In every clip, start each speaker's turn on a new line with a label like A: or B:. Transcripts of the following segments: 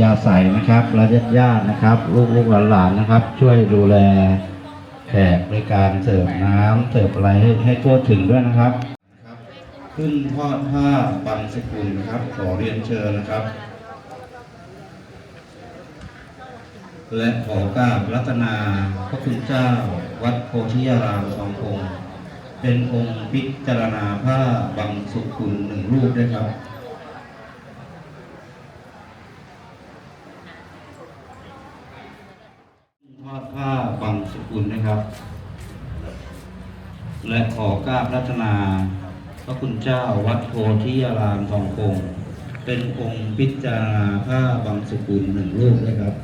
A: ยาใสนะครับและญาติญาตินะครับ ลูกลูกหลานๆนะครับ ช่วยดูแลแขกในการเสิร์ฟน้ำเสิร์ฟอะไรให้ให้ทั่วถึงด้วยนะครับ ขึ้นทอดผ้าบังสกุลนะครับ ขอเรียนเชิญนะครับ และขอกราบรัตนาพระคุณเจ้า วัดโพธิยารามทองคงเป็นองค์พิจารณาผ้าบังสุกุลหนึ่งรูปด้วยครับ ทอดผ้าุณนะครับ และขอกราบรัตนา พระคุณเจ้าวัดโพธิยารามทองคง เป็นองค์พิจารณาผ้าบางสุกุลหนึ่งรูปนะครับ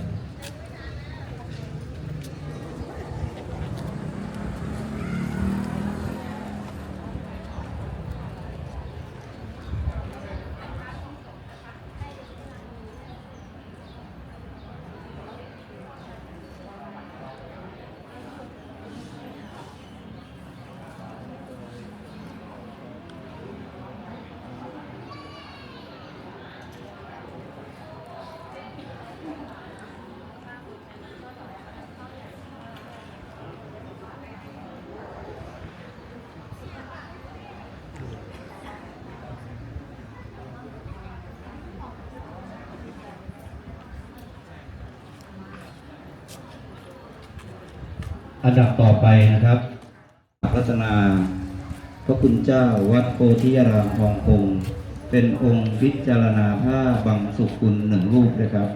A: อันดับต่อไปนะครับรัตนาพระคุณเจ้าวัดโพธิยารามทองคงเป็นองค์พิจารณาผ้าบังสุกุลหนึ่งรูปนะครับ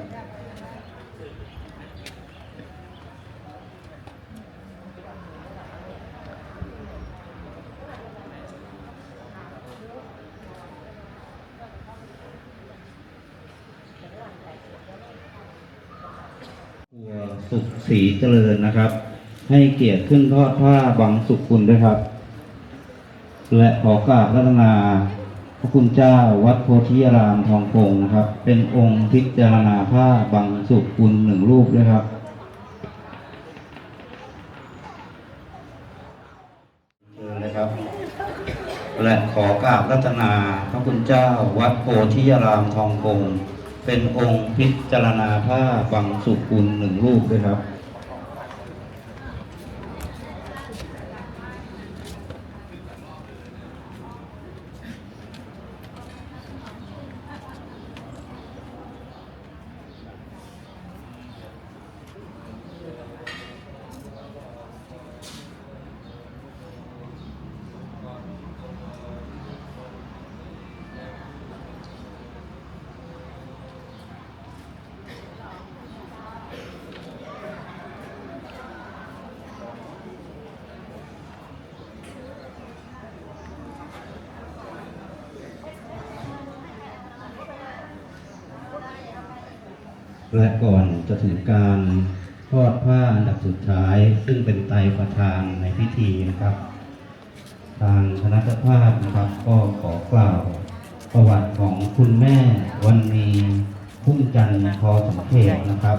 A: ตัวสุขศรีเจริญนะครับ ให้เกียรติขึ้นทอดผ้าบังสุกุลด้วยครับ และขอกราบรัตนาพระคุณเจ้าวัดโพธิารามทองคงนะครับ เป็นองค์พิจารณาผ้าบังสุกุลหนึ่งรูปด้วยครับเชิญเลยครับและขอกราบรัตนาพระคุณเจ้าวัดโพธิยารามทองคงเป็นองค์พิจารณาผ้าบังสุกุลหนึ่งรูปด้วยครับ และก่อนจะถึงการทอดผ้าอันดับสุดท้าย ซึ่งเป็นไตรประธานในพิธีนะครับ ทางคณะเจ้าภาพนะครับก็ขอกล่าวประวัติของคุณแม่วันนี้พุ่มจันทร์พอสมเขตนะครับ